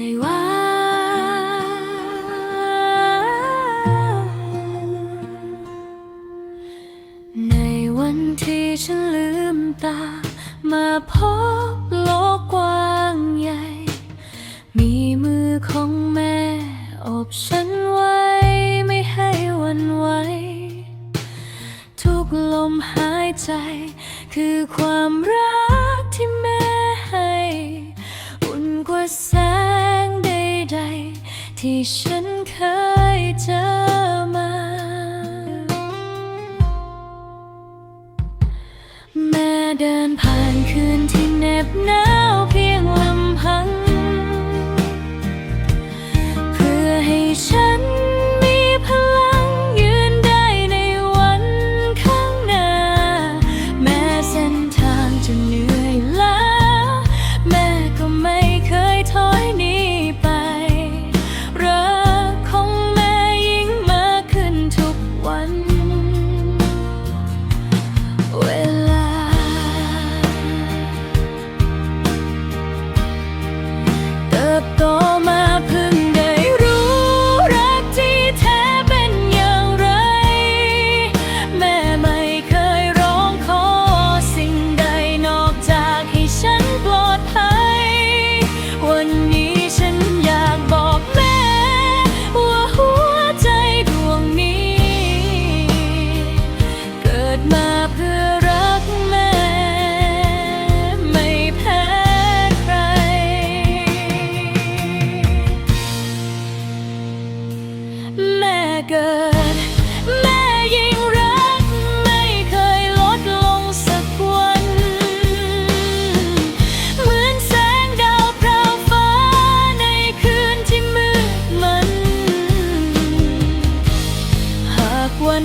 ในวันในวันที่ฉันลืมตา มาพบโลกกว้างใหญ่ มีมือของแม่อบฉันไว้ ไม่ให้วันไหวทุกลมหายใจคือความรัก ที่ฉันเคยเจอมา แม่เดินผ่านคืนที่เหน็บหนาว เกิด แม่ยิ่งรักไม่เคยลดลงสักวัน เหมือนแสงดาวพราวฟ้าในคืนที่มืดมันหากวัน